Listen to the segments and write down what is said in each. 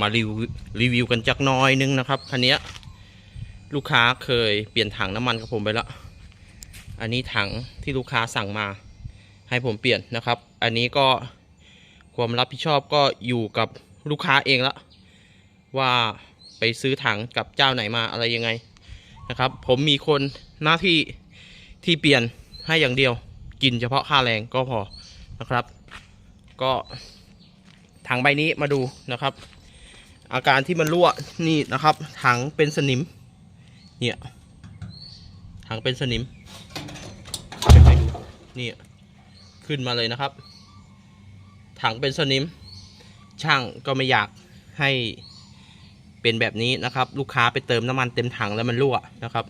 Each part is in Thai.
มารีวิวรีวิวกันจักน้อยนึงนะครับคันนี้ลูกค้าเคยเปลี่ยนถังน้ำมันกับผมไปแล้ว อันนี้ถังที่ลูกค้าสั่งมา ให้ผมเปลี่ยนนะครับ อันนี้ก็ความรับผิดชอบก็อยู่กับลูกค้าเองละว่าไปซื้อถังกับเจ้าไหนมาอะไรยังไงนะครับ ผมมีคนหน้าที่ที่เปลี่ยนให้อย่างเดียว กินเฉพาะค่าแรงก็พอนะครับ ก็ถังใบนี้มาดูนะครับ อาการที่มันรั่วนี่นะครับ ถังเป็นสนิม เนี่ย ถังเป็นสนิมให้ดูนี่ขึ้นมาเลยนะครับ ถังเป็นสนิม ช่างก็ไม่อยากให้เป็นแบบนี้นะครับ ลูกค้าไปเติมน้ำมันเต็มถังแล้วมันรั่วนะครับ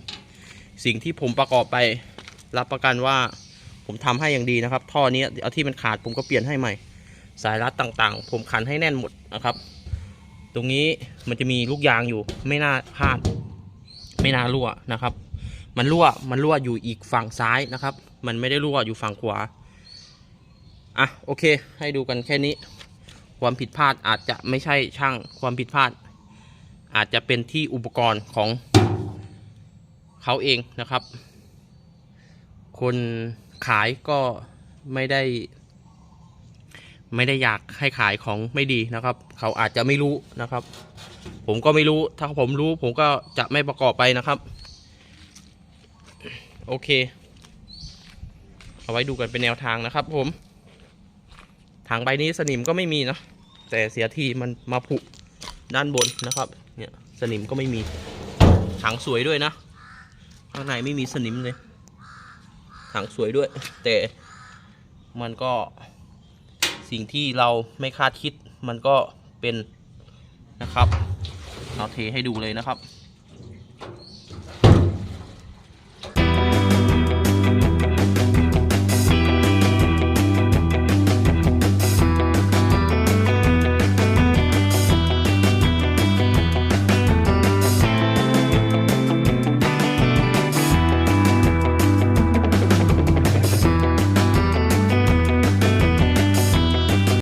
สิ่งที่ผมประกอบไปรับประกันว่าผมทำให้อย่างดีนะครับ ท่อนี้เอาที่มันขาดผมก็เปลี่ยนให้ใหม่ สายรัดต่างๆ ผมขันให้แน่นหมดนะครับ ตรงนี้มันจะมีลูกยางอยู่ ไม่น่าพลาด ไม่น่ารั่วนะครับ มันรั่วมันรั่วอยู่อีกฝั่งซ้ายนะครับ มันไม่ได้รั่วอยู่ฝั่งขวาอะโอเค ให้ดูกันแค่นี้ ความผิดพลาดอาจจะไม่ใช่ช่างความผิดพลาด อาจจะเป็นที่อุปกรณ์ของเขาเองนะครับ คนขายก็ไม่ได้ ไม่ได้อยากให้ขายของไม่ดีนะครับ เขาอาจจะไม่รู้นะครับ ผมก็ไม่รู้ถ้าผมรู้ ผมก็จะไม่ประกอบไปนะครับ โอเค เอาไว้ดูกันเป็นแนวทางนะครับ ผมถังใบนี้สนิมก็ไม่มีนะแต่เสียทีมันมาผุด้านบนนะครับ เนี่ยสนิมก็ไม่มีถังสวยด้วยนะ ข้างในไม่มีสนิมเลยถังสวยด้วย แต่มันก็ สิ่งที่เราไม่คาดคิดมันก็เป็นนะครับเราเทให้ดูเลยนะครับ